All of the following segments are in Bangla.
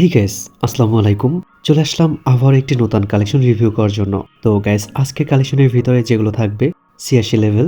এই গ্যাস আসসালামু আলাইকুম। চলে আসলাম আবার একটি নতুন কালেকশন রিভিউ করার জন্য। তো গ্যাস আজকে কালেকশনের ভিতরে যেগুলো থাকবে, ছিয়াশি লেভেল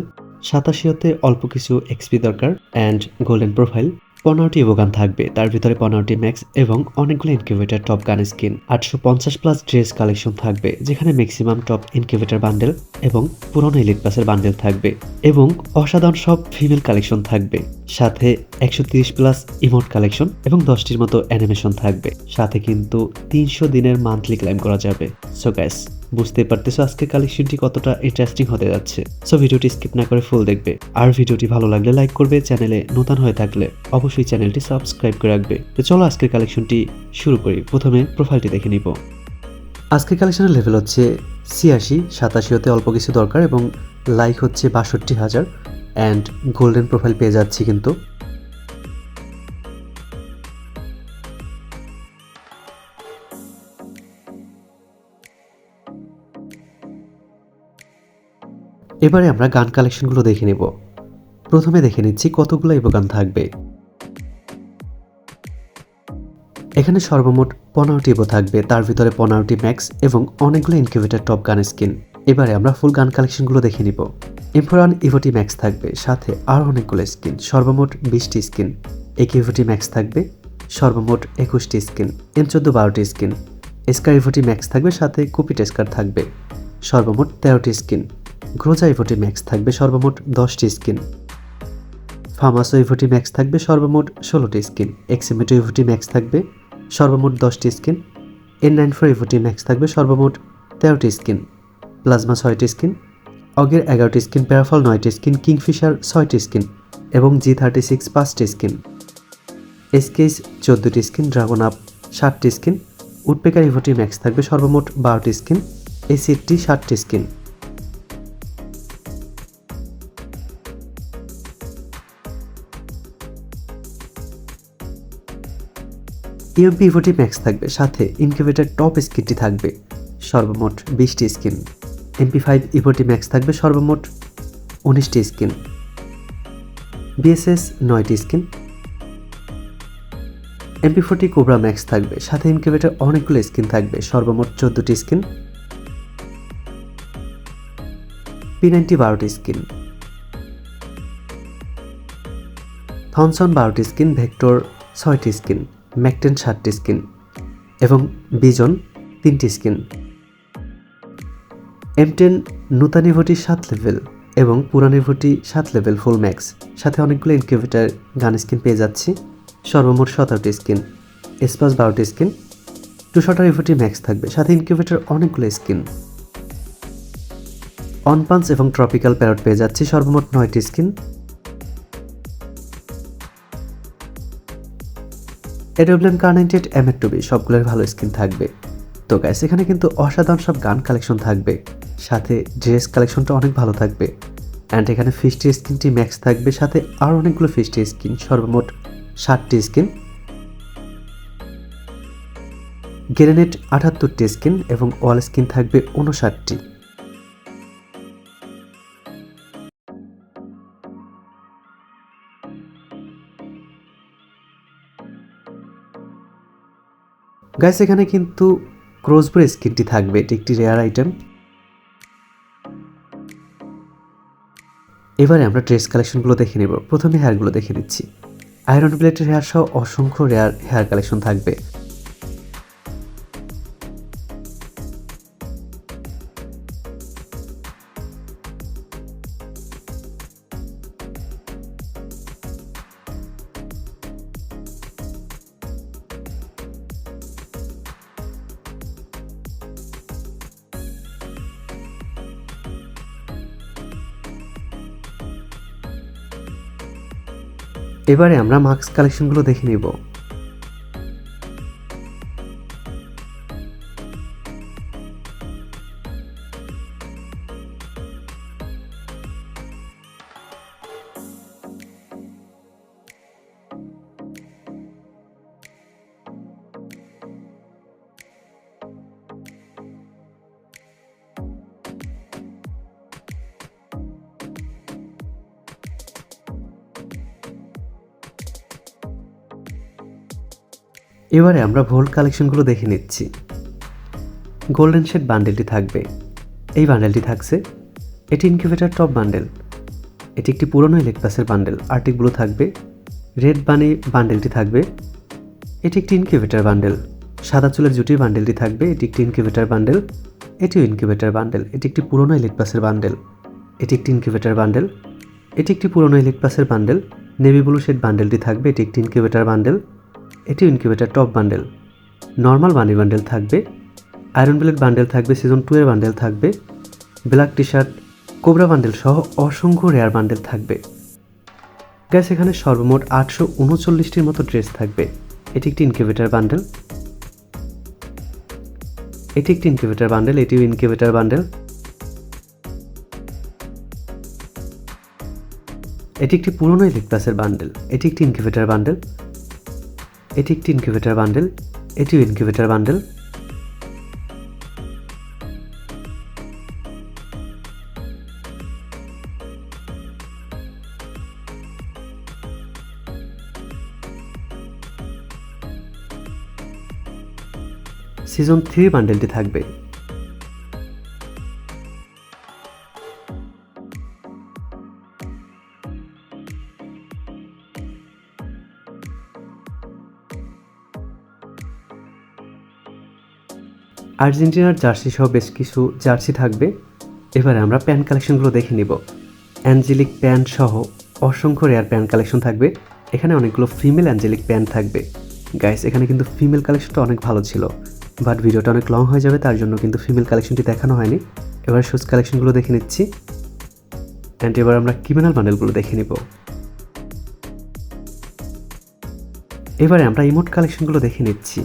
সাতাশিওতে অল্প কিছু এক্সপি দরকার অ্যান্ড গোল্ডেন প্রোফাইল পনেরোটি ইভোগান থাকবে। তার ভিতরে পনেরোটি ম্যাক্স এবং অনেকগুলো ইনকিউবেটার টপ গান স্কিন আটশো পঞ্চাশ প্লাস ড্রেস কালেকশন থাকবে, যেখানে ম্যাক্সিমাম টপ ইনকিউবেটার বান্ডেল এবং পুরনো ইলিট পাসের বান্ডেল থাকবে এবং অসাধারণ সব ফিমেল কালেকশন থাকবে। সাথে একশো তিরিশ প্লাস ইমোট কালেকশন এবং দশটির মতো অ্যানিমেশন থাকবে। সাথে কিন্তু তিনশো দিনের মান্থলি ক্লাইম করা যাবে। সো গ্যাস বুঝতে পারতেছো আজকের কালেকশনটি কতটা ইন্টারেস্টিং হতে যাচ্ছে। সো ভিডিওটি স্কিপ না করে ফুল দেখবে। আর ভিডিওটি ভালো লাগলে লাইক করবে চ্যানেলে নতুন হয়ে থাকলে অবশ্যই চ্যানেলটি সাবস্ক্রাইব করে রাখবে। তো চলো আজকের কালেকশনটি শুরু করি। প্রথমে প্রোফাইলটি দেখে নিব। আজকের কালেকশনের লেভেল হচ্ছে ছিয়াশি সাতাশিওতে অল্প কিছু দরকার এবং লাইক হচ্ছে বাষট্টি হাজার। অ্যান্ড গোল্ডেন প্রোফাইল পেয়ে যাচ্ছি কিন্তু। এবারে আমরা গান কালেকশনগুলো দেখে নেব। প্রথমে দেখে নিচ্ছি কতগুলো ইভো গান থাকবে। এখানে সর্বমোট পনেরোটি ইভো থাকবে, তার ভিতরে পনেরোটি ম্যাক্স এবং অনেকগুলো ইনকিউবেটার টপ গান স্কিন এবারে আমরা ফুল গান কালেকশনগুলো দেখে নিব। ইম্পোরান ইভোটি ম্যাক্স থাকবে, সাথে আরও অনেকগুলো স্কিন সর্বমোট বিশটি স্কিন এক ইভোটি ম্যাক্স থাকবে, সর্বমোট একুশটি স্কিন এম চোদ্দ বারোটি স্কিন এসকার ইভোটি ম্যাক্স থাকবে, সাথে কুপি টেস্কার থাকবে, সর্বমোট তেরোটি স্কিন গ্রোজা ইভোটি ম্যাক্স থাকবে সর্বমোট দশটি স্কিন। ফার্মাসো ইভোটি ম্যাক্স থাকবে সর্বমোট ষোলোটি স্কিন। এক্সিমেটো ইভোটি ম্যাক্স থাকবে সর্বমোট দশটি স্কিন। এন নাইন ফোর ইভোটি ম্যাক্স থাকবে সর্বমোট তেরোটি স্কিন। প্লাজমা ছয়টি স্কিন। অগের এগারোটি স্কিন, প্যারাফল নয়টি স্কিন, কিংফিশার ছয়টি স্কিন এবং জি থার্টি সিক্স পাঁচটি স্কিন। এসকেস চোদ্দোটি স্কিন, ড্রাগন আপ ষাটটি স্কিন। উডপেকার ইভোটি ম্যাক্স থাকবে সর্বমোট বারোটি স্কিন। এসিএফটি ষাটটি স্কিন। ইউএমপি ইভোটি ম্যাক্স থাকবে, সাথে ইনকিউবেটার টপ স্কিনটি থাকবে, সর্বমোট বিশটি স্কিন এমপি ফাইভ ইভোটি ম্যাক্স থাকবে সর্বমোট উনিশটি স্কিন বিএসএস নয়টি skin MP forty cobra max থাকবে, সাথে ইনকিউবেটার অনেকগুলো স্কিন থাকবে, সর্বমোট চোদ্দোটি স্কিন পি নাইনটি বারোটি স্কিন থনসন বারোটি স্কিন ভেক্টর ছয়টি স্কিন ম্যাকটেন সাতটি স্কিন এবং বিজন তিনটি স্কিন। এম টেন নূতানিভটি সাত লেভেল এবং পুরানিভটি সাত লেভেল ফুল ম্যাক্স সাথে অনেকগুলো ইনকিউবেটার গান স্কিন পেয়ে যাচ্ছি। সর্বমোট সতেরোটি স্কিন। এসপাস বারোটি স্কিন। টু শটার ইভোটি ম্যাক্স থাকবে। সাথে ইনকিউবেটার অনেকগুলো স্কিন। অনপান্স এবং ট্রপিক্যাল প্যারট পেয়ে যাচ্ছি। সর্বমোট নয়টি স্কিন। এডব্লিউএম কার্নাইটেড এম এর টুবি সবগুলোর ভালো স্কিন থাকবে। তো গ্যাস এখানে কিন্তু অসাধারণ সব গান কালেকশন থাকবে। সাথে ড্রেস কালেকশনটা অনেক ভালো থাকবে। অ্যান্ড এখানে ফিস্টি স্কিনটি ম্যাক্স থাকবে, সাথে আরও অনেকগুলো ফিস্টি স্কিন সর্বমোট ষাটটি স্কিন গ্রেনেড আটাত্তরটি স্কিন এবং ওয়াল স্কিন থাকবে উনষাটটি গাইস এখানে কিন্তু ক্রোজবোর স্কিনটি থাকবে, এটি একটি রেয়ার আইটেম এবারে আমরা ড্রেস কালেকশনগুলো দেখে নেব। প্রথমে হেয়ারগুলো দেখে নিচ্ছি। আয়রন প্লেটের হেয়ার সহ অসংখ্য রেয়ার হেয়ার কালেকশন থাকবে। এবারে আমরা মাস্ক কালেকশনগুলো দেখে নেব। এবারে আমরা ভোল্ট কালেকশনগুলো দেখে নিচ্ছি। গোল্ডেন শেড বান্ডেলটি থাকবে। এই বান্ডেলটি থাকছে এটি ইনকিউবেটার টপ বান্ডেল এটি একটি পুরনো ইলেকট্রাসের বান্ডেল আর্টিকগুলো থাকবে। রেড বানি বান্ডেলটি থাকবে। এটি একটি ইনকিউবেটার বান্ডেল সাদা চুলের জুটির বান্ডেলটি থাকবে। এটি একটি ইনকিউবেটার বান্ডেল এটিও ইনকিউবেটার বান্ডেল এটি একটি পুরনো ইলেকট্রাসের বান্ডেল এটি একটি ইনকিউবেটার বান্ডেল এটি একটি পুরনো ইলেকট্রাসের বান্ডেল নেভি ব্লু শেড বান্ডেলটি থাকবে। এটি একটি ইনকিউবেটার বান্ডেল এটিও incubator top bundle normal bunny bundle থাকবে আয়রন ব্লেড বান্ডেল থাকবে সিজন টু এর বান্ডেল থাকবে black T shirt cobra bundle সহ অসংখ্য রেয়ার বান্ডেল থাকবে। গ্যাস এখানে সর্বমোট আটশো উনচল্লিশটির মতো ড্রেস থাকবে। এটি একটি ইনকিউবেটার বান্ডেল এটি একটি ইনকিউবেটার বান্ডেল এটিও ইনকিউবেটার বান্ডেল এটি একটি পুরনো ইলেকট্রাসের বান্ডেল এটি একটি ইনকিউবেটার বান্ডেল এটি একটি ইনকিউবেটার বান্ডেল এটিও ইনকিউবেটার বান্ডেল সিজন থ্রি বান্ডেলটি থাকবে। আর্জেন্টিনার জার্সি সহ বেশ কিছু জার্সি থাকবে। এবারে আমরা প্যান্ট কালেকশনগুলো দেখে নিব। অ্যাঞ্জেলিক প্যান্ট সহ অসংখ্য রেয়ার প্যান্ট কালেকশন থাকবে। এখানে অনেকগুলো ফিমেল অ্যাঞ্জেলিক প্যান্ট থাকবে। গাইস, এখানে কিন্তু ফিমেল কালেকশনটা অনেক ভালো ছিল। বাট ভিডিওটা অনেক লং হয়ে যাবে, তার জন্য কিন্তু ফিমেল কালেকশনটি দেখানো হয়নি। এবার শুজ কালেকশনগুলো দেখে নিচ্ছি। অ্যান্ড এবার আমরা ক্রিমিনাল বান্ডেলগুলো দেখে নিব। এবারে আমরা ইমোট কালেকশনগুলো দেখে নিচ্ছি।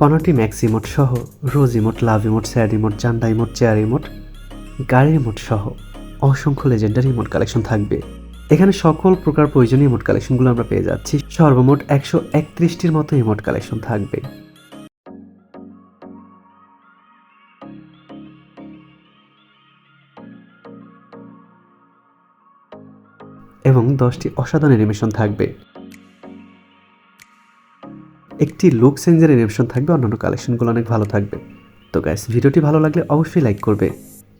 পনেরোটি ম্যাক্স ইমোট সহ, rose emote love emote sad emote চান্ডা emote chair emote গাড়ির ইমোট সহ অসংখ্য লেজেন্ডারি ইমোট কালেকশন থাকবে। এখানে সকল প্রকার প্রয়োজনীয় ইমোট কালেকশনগুলো আমরা পেয়ে যাচ্ছি। সর্বমোট একশো একত্রিশটির মতো ইমোট কালেকশন থাকবে। এবং দশটি অসাধারণ অ্যানিমেশন থাকবে। একটি লুক চেঞ্জের অ্যানিমেশন থাকবে, অন্যান্য কালেকশনগুলো অনেক ভালো থাকবে। তো গাইস ভিডিওটি ভালো লাগলে অবশ্যই লাইক করবে।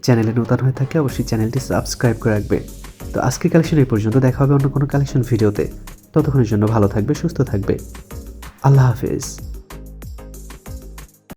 চ্যানেলে নতুন হয়ে থাকলে অবশ্যই চ্যানেলটি সাবস্ক্রাইব করে রাখবে। তো আজকে কালেকশন এই পর্যন্ত, দেখা হবে অন্য কোনো কালেকশন ভিডিওতে ততক্ষণের জন্য ভালো থাকবে, সুস্থ থাকবে। আল্লাহ হাফেজ।